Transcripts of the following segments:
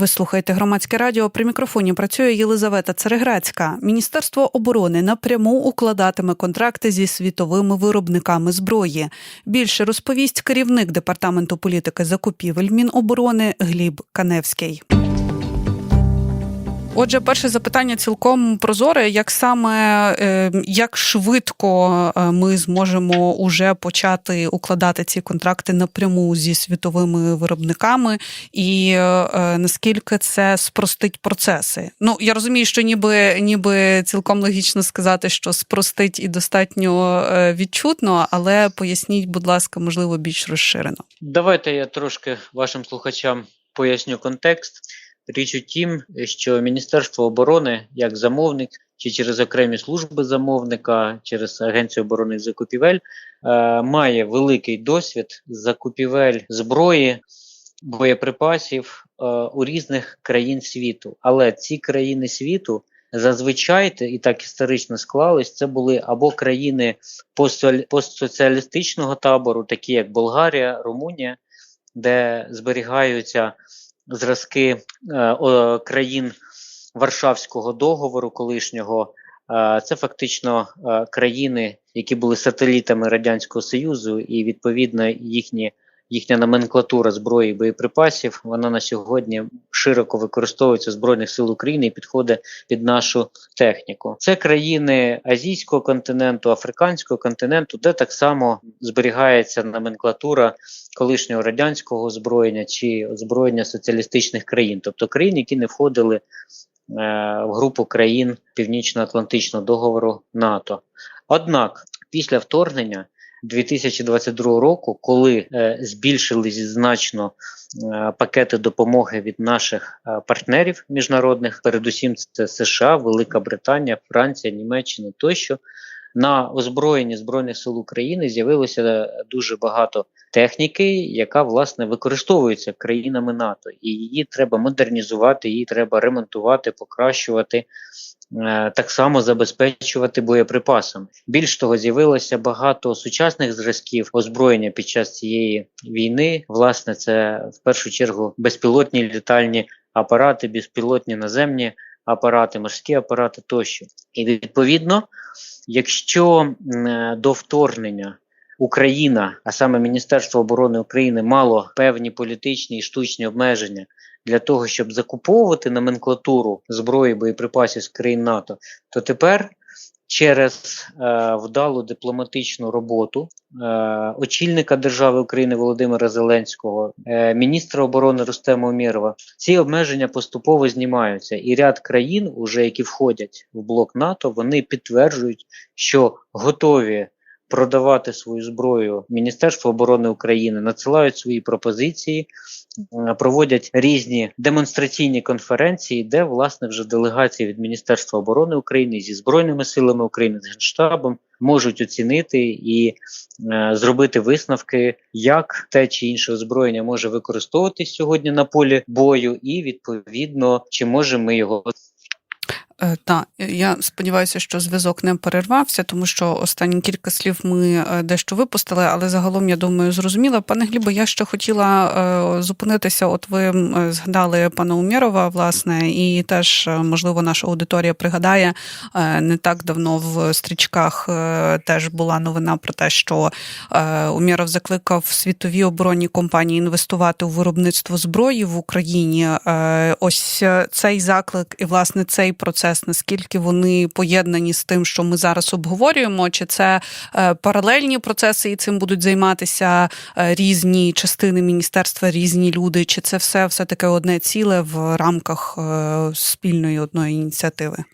Ви слухаєте громадське радіо. При мікрофоні працює Єлизавета Цереграцька. Міністерство оборони напряму укладатиме контракти зі світовими виробниками зброї. Більше розповість керівник департаменту політики закупівель Міноборони Гліб Каневський. Отже, перше запитання цілком прозоре. Як саме е, як швидко е, ми зможемо уже почати укладати ці контракти напряму зі світовими виробниками, і е, наскільки це спростить процеси? Ну я розумію, що ніби ніби цілком логічно сказати, що спростить і достатньо відчутно, але поясніть, будь ласка, можливо, більш розширено. Давайте я трошки вашим слухачам поясню контекст. Річ у тім, що Міністерство оборони як замовник, чи через окремі служби замовника, через Агенцію оборони закупівель, е, має великий досвід закупівель зброї, боєприпасів е, у різних країн світу. Але ці країни світу зазвичай і так історично склались, це були або країни постсоціалістичного табору, такі як Болгарія, Румунія, де зберігаються зразки е, країн Варшавського договору колишнього. Е, це фактично е, країни, які були сателітами Радянського Союзу, і відповідно їхні їхня номенклатура зброї і боєприпасів, вона на сьогодні широко використовується Збройних сил України і підходить під нашу техніку. Це країни Азійського континенту, Африканського континенту, де так само зберігається номенклатура колишнього радянського озброєння чи озброєння соціалістичних країн, тобто країн, які не входили е, в групу країн Північно-Атлантичного договору НАТО. Однак після вторгнення 2022 року, коли е, збільшились значно е, пакети допомоги від наших е, партнерів міжнародних, передусім це США, Велика Британія, Франція, Німеччина тощо. На озброєнні збройних сил України з'явилося дуже багато техніки, яка власне використовується країнами НАТО, і її треба модернізувати, її треба ремонтувати, покращувати. Е, так само забезпечувати боєприпасами. Більш того, з'явилося багато сучасних зразків озброєння під час цієї війни. Власне, це в першу чергу безпілотні літальні апарати, безпілотні наземні апарати, морські апарати тощо. І відповідно, якщо е, до вторгнення Україна, а саме Міністерство оборони України, мало певні політичні і штучні обмеження для того, щоб закуповувати номенклатуру зброї боєприпасів з країн НАТО, то тепер через е, вдалу дипломатичну роботу е, очільника держави України Володимира Зеленського, е, міністра оборони Рустема Умєрова, ці обмеження поступово знімаються, і ряд країн, уже які входять в блок НАТО, вони підтверджують, що готові продавати свою зброю Міністерство оборони України, надсилають свої пропозиції, проводять різні демонстраційні конференції, де власне вже делегації від Міністерства оборони України зі збройними силами України з генштабом можуть оцінити і е, зробити висновки, як те чи інше озброєння може використовуватись сьогодні на полі бою, і відповідно чи можемо ми його Е, так, я сподіваюся, що зв'язок не перервався, тому що останні кілька слів ми е, дещо випустили, але загалом я думаю, зрозуміла. Пане Глібо, я ще хотіла е, зупинитися. От ви згадали пана Умєрова, власне, і теж можливо наша аудиторія пригадає не так давно в стрічках теж була новина про те, що Умєров закликав світові оборонні компанії інвестувати у виробництво зброї в Україні. Ось цей заклик і власне цей процес процес, наскільки вони поєднані з тим, що ми зараз обговорюємо, чи це е, паралельні процеси, і цим будуть займатися е, різні частини міністерства, різні люди, чи це все все таке одне ціле в рамках е, спільної одної ініціативи?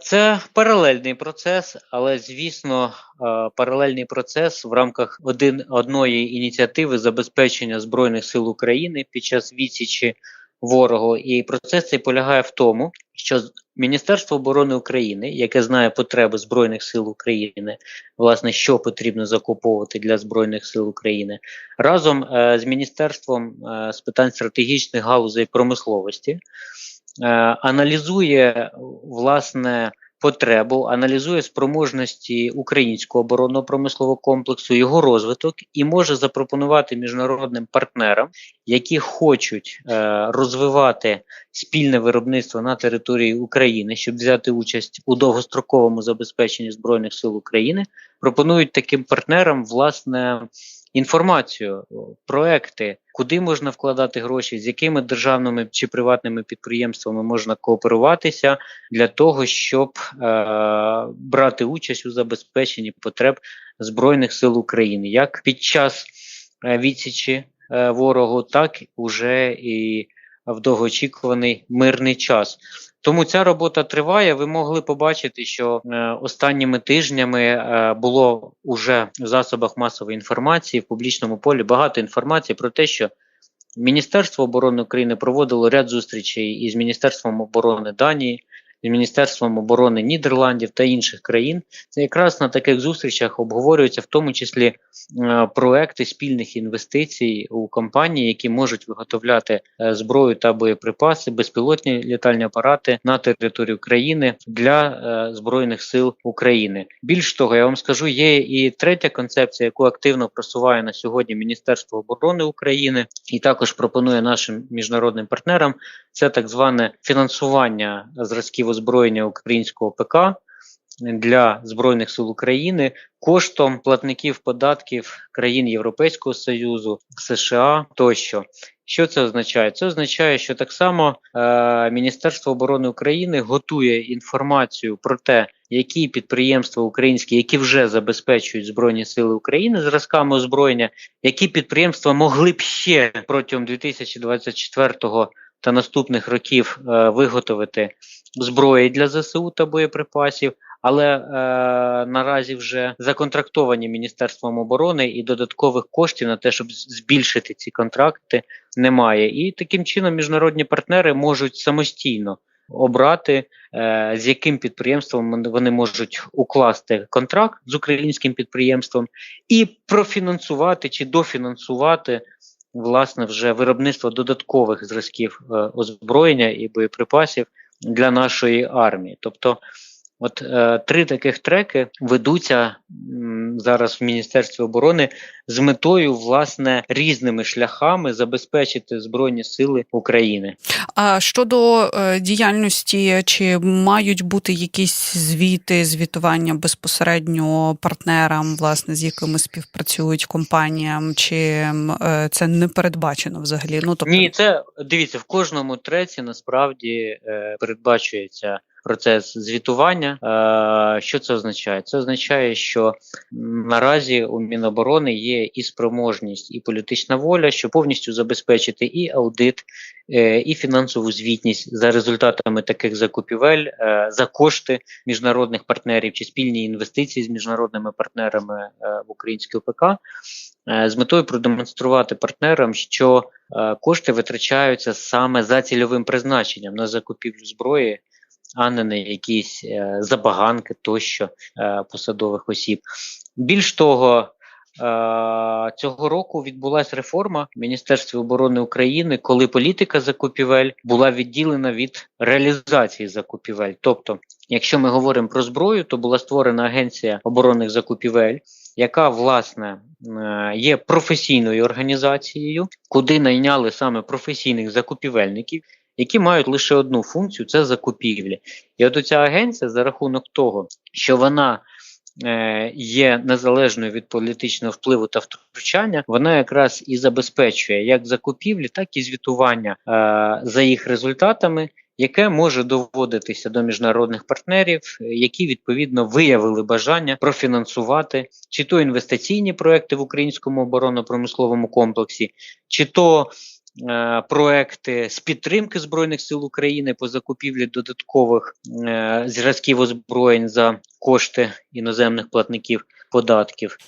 Це паралельний процес, але звісно, паралельний процес в рамках один одної ініціативи забезпечення збройних сил України під час відсічі ворогу. І процес цей полягає в тому, що Міністерство оборони України, яке знає потреби Збройних сил України, власне, що потрібно закуповувати для Збройних сил України, разом е, з Міністерством е, з питань стратегічних галузей промисловості, е, аналізує власне потребу, аналізує спроможності українського оборонного промислового комплексу, його розвиток і може запропонувати міжнародним партнерам, які хочуть е, розвивати спільне виробництво на території України, щоб взяти участь у довгостроковому забезпеченні збройних сил України, пропонують таким партнерам власне інформацію, проекти, куди можна вкладати гроші, з якими державними чи приватними підприємствами можна кооперуватися для того, щоб е, брати участь у забезпеченні потреб збройних сил України, як під час е, відсічі е, ворогу, так уже і в довгоочікуваний мирний час. Тому ця робота триває. Ви могли побачити, що е, останніми тижнями е, було уже в засобах масової інформації в публічному полі багато інформації про те, що Міністерство оборони України проводило ряд зустрічей із Міністерством оборони Данії, з Міністерством оборони Нідерландів та інших країн. Це якраз на таких зустрічах обговорюються в тому числі е, проекти спільних інвестицій у компанії, які можуть виготовляти е, зброю та боєприпаси, безпілотні літальні апарати на територію країни для е, збройних сил України. Більш того, я вам скажу, є і третя концепція, яку активно просуває на сьогодні Міністерство оборони України, і також пропонує нашим міжнародним партнерам. Це так зване фінансування зразків озброєння українського ПК для збройних сил України коштом платників податків країн Європейського Союзу, США тощо. Що це означає? Це означає, що так само е, Міністерство оборони України готує інформацію про те, які підприємства українські, які вже забезпечують Збройні Сили України зразками озброєння, які підприємства могли б ще протягом 2024 та наступних років е, виготовити зброї для ЗСУ та боєприпасів. Але е, наразі вже законтрактовані Міністерством оборони і додаткових коштів на те, щоб збільшити ці контракти, немає. І таким чином міжнародні партнери можуть самостійно обрати, е, з яким підприємством вони можуть укласти контракт з українським підприємством і профінансувати чи дофінансувати власне вже виробництво додаткових зразків е, озброєння і боєприпасів для нашої армії. Тобто, от е, три таких треки ведуться м, зараз в Міністерстві оборони з метою власне різними шляхами забезпечити збройні сили України. А щодо е, діяльності, чи мають бути якісь звіти, звітування безпосередньо партнерам, власне, з якими співпрацюють компаніям, чи е, це не передбачено взагалі? Ну тобто Ні, це дивіться в кожному треці насправді е, передбачується. Процес звітування, Е, що це означає? Це означає, що наразі у Міноборони є і спроможність, і політична воля, щоб повністю забезпечити і аудит, е, і фінансову звітність за результатами таких закупівель, е, за кошти міжнародних партнерів чи спільні інвестиції з міжнародними партнерами в український ОПК, з метою продемонструвати партнерам, що е, кошти витрачаються саме за цільовим призначенням на закупівлю зброї, а не на якісь е, забаганки тощо е, посадових осіб. Більш того, е, цього року відбулася реформа в Міністерстві оборони України, коли політика закупівель була відділена від реалізації закупівель. Тобто, якщо ми говоримо про зброю, то була створена агенція оборонних закупівель. Яка власне є професійною організацією, куди найняли саме професійних закупівельників, які мають лише одну функцію це закупівлі. І от ця агенція за рахунок того, що вона е, є незалежною від політичного впливу та втручання, вона якраз і забезпечує як закупівлі, так і звітування е, за їх результатами. Яке може доводитися до міжнародних партнерів, які відповідно виявили бажання профінансувати чи то інвестиційні проекти в українському оборонно-промисловому комплексі, чи то е, проекти з підтримки збройних сил України по закупівлі додаткових е, зразків озброєнь за кошти іноземних платників податків.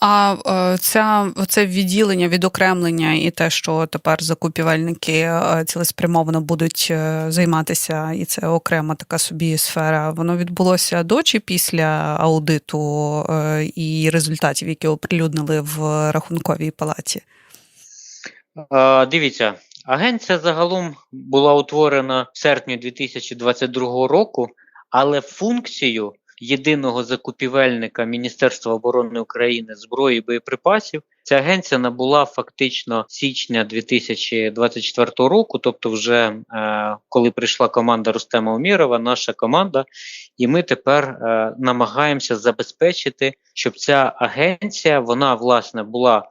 А е, ця це відділення, відокремлення і те, що тепер закупівельники цілеспрямовано будуть займатися, і це окрема така собі сфера. Воно відбулося до чи після аудиту і результатів, які оприлюднили в рахунковій палаті. Дивіться, агенція загалом була утворена в серпні 2022 року, Але функцію єдиного закупівельника Міністерства оборони України зброї і боєприпасів ця агенція набула фактично січня 2024 року, тобто, вже е, коли прийшла команда Рустема Умірова, наша команда, і ми тепер е, намагаємося забезпечити, щоб ця агенція вона власне була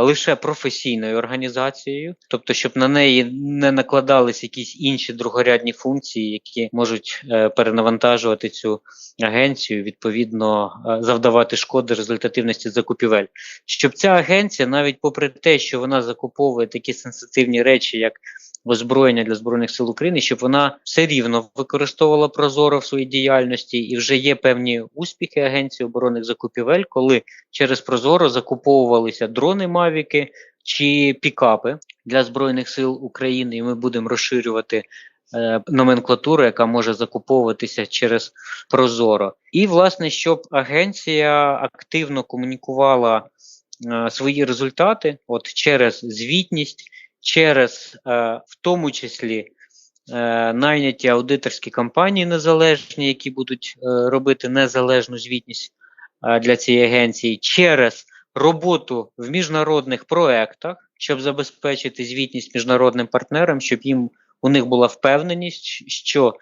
лише професійною організацією, тобто, щоб на неї не накладались якісь інші другорядні функції, які можуть е, перенавантажувати цю агенцію, відповідно е, завдавати шкоди результативності закупівель. Щоб ця агенція, навіть попри те, що вона закуповує такі сенситивні речі, як озброєння для збройних сил України, щоб вона все рівно використовувала прозоро в своїй діяльності, і вже є певні успіхи Агенції оборонних закупівель, коли через прозоро закуповувалися дрони Мавіки чи пікапи для збройних сил України, і ми будемо розширювати. е, Номенклатуру, яка може закуповуватися через Прозоро, і власне, щоб агенція активно комунікувала е, свої результати, от через звітність, через е, в тому числі е, найняті аудиторські компанії незалежні, які будуть е, робити незалежну звітність для цієї агенції, через роботу в міжнародних проектах, щоб забезпечити звітність міжнародним партнерам, щоб їм у них була впевненість, що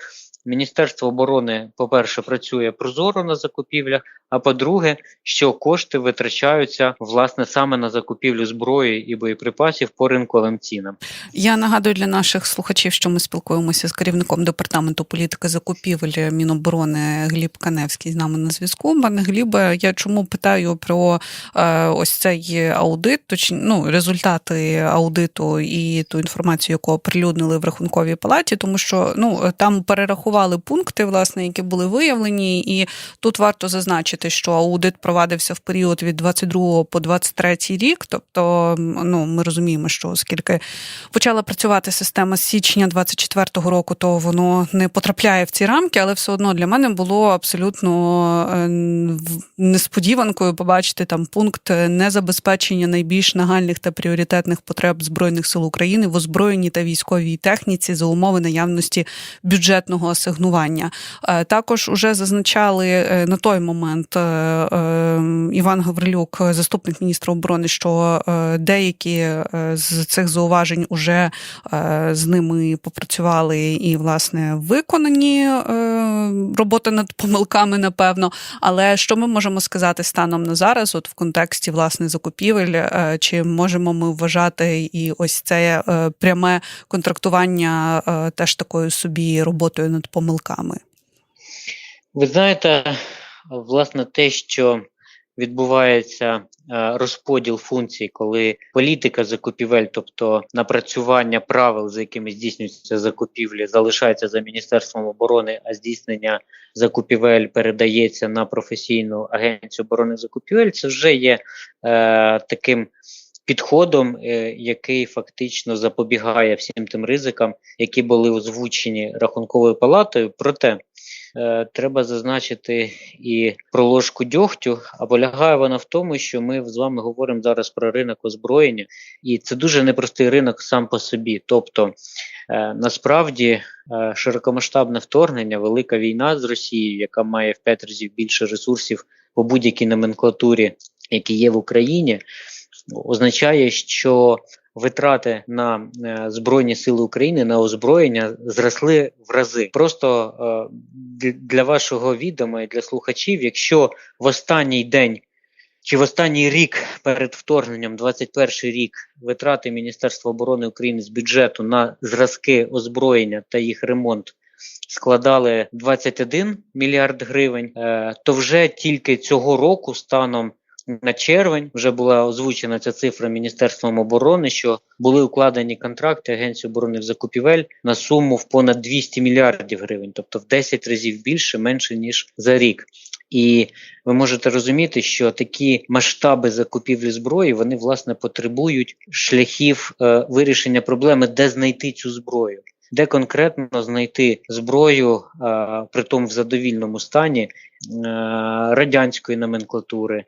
Міністерство оборони, по-перше, працює прозоро на закупівлях. А по-друге, що кошти витрачаються власне саме на закупівлю зброї і боєприпасів по ринковим цінам. Я нагадую для наших слухачів, що ми спілкуємося з керівником департаменту політики закупівель Міноборони Гліб Каневський з нами на зв'язку. Пане Глібе, я чому питаю про е, ось цей аудит, точні ну, результати аудиту і ту інформацію, яку оприлюднили в рахунковій палаті, тому що ну там перерахували пункти, власне, які були виявлені, і тут варто зазначити, що аудит провадився в період від 22 по 23 рік. Тобто, ну ми розуміємо, що оскільки почала працювати система з січня 24-го року, то воно не потрапляє в ці рамки, але все одно для мене було абсолютно е, несподіванкою побачити там пункт незабезпечення найбільш нагальних та пріоритетних потреб збройних сил України в озброєнні та військовій техніці за умови наявності бюджетного асигнування. Е, Також уже зазначали е, на той момент е, Іван Гаврилюк, заступник міністра оборони, що деякі з цих зауважень уже з ними попрацювали і, власне, виконані роботи над помилками, напевно. Але що ми можемо сказати станом на зараз, от в контексті власне закупівель, чи можемо ми вважати і ось це пряме контрактування теж такою собі роботою над помилками? Ви знаєте, власне, те, що відбувається е, розподіл функцій, коли політика закупівель, тобто напрацювання правил, за якими здійснюються закупівлі, залишається за Міністерством оборони, а здійснення закупівель передається на професійну агенцію оборони закупівель, це вже є е, таким. Підходом, е, який фактично запобігає всім тим ризикам, які були озвучені рахунковою палатою. Проте е, треба зазначити і про ложку дьогтю, а полягає вона в тому, що ми з вами говоримо зараз про ринок озброєння, і це дуже непростий ринок сам по собі. Тобто, е, насправді, широкомасштабне вторгнення, велика війна з Росією, яка має в п'ять разів більше ресурсів по будь-якій номенклатурі, які є в Україні, означає, що витрати на е, Збройні Сили України на озброєння зросли в рази. Просто е, для вашого відома і для слухачів, якщо в останній день чи в останній рік перед вторгненням, 21 рік, витрати Міністерства оборони України з бюджету на зразки озброєння та їх ремонт складали 21 мільярд гривень, е, то вже тільки цього року станом на червень вже була озвучена ця цифра Міністерством оборони, що були укладені контракти Агенції оборонних закупівель на суму в понад 200 мільярдів гривень, тобто в 10 разів більше, менше ніж за рік. І ви можете розуміти, що такі масштаби закупівлі зброї вони власне потребують шляхів е, вирішення проблеми, де знайти цю зброю. Де конкретно знайти зброю, а, при тому в задовільному стані е, радянської номенклатури,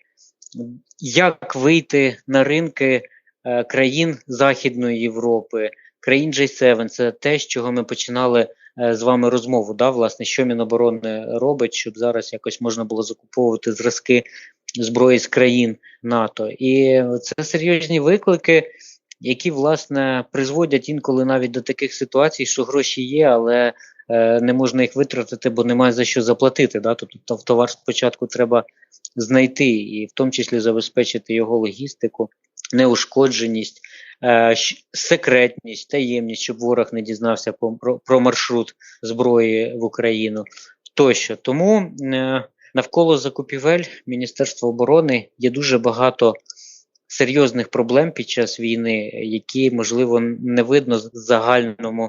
як вийти на ринки е, країн Західної Європи, країн G7. Це те, з чого ми починали е, з вами розмову. Да, власне, що Міноборони робить, щоб зараз якось можна було закуповувати зразки зброї з країн НАТО. І це серйозні виклики, які власне призводять інколи навіть до таких ситуацій, що гроші є, але не можна їх витратити, бо немає за що заплатити. Да? Тобто товар спочатку треба знайти і в тому числі забезпечити його логістику, неушкодженість, е, секретність, таємність, щоб ворог не дізнався про, маршрут зброї в Україну тощо. Тому е, навколо закупівель Міністерства оборони є дуже багато серйозних проблем під час війни, які можливо не видно загальному е,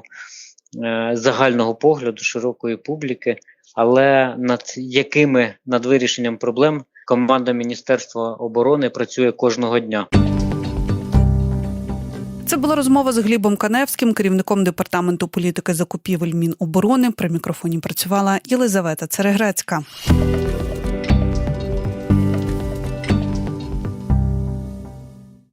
загального погляду широкої публіки, але над якими над вирішенням проблем команда Міністерства оборони працює кожного дня. Це була розмова з Глібом Каневським, керівником департаменту політики закупівель Міноборони. При мікрофоні працювала Єлизавета Церегрецька.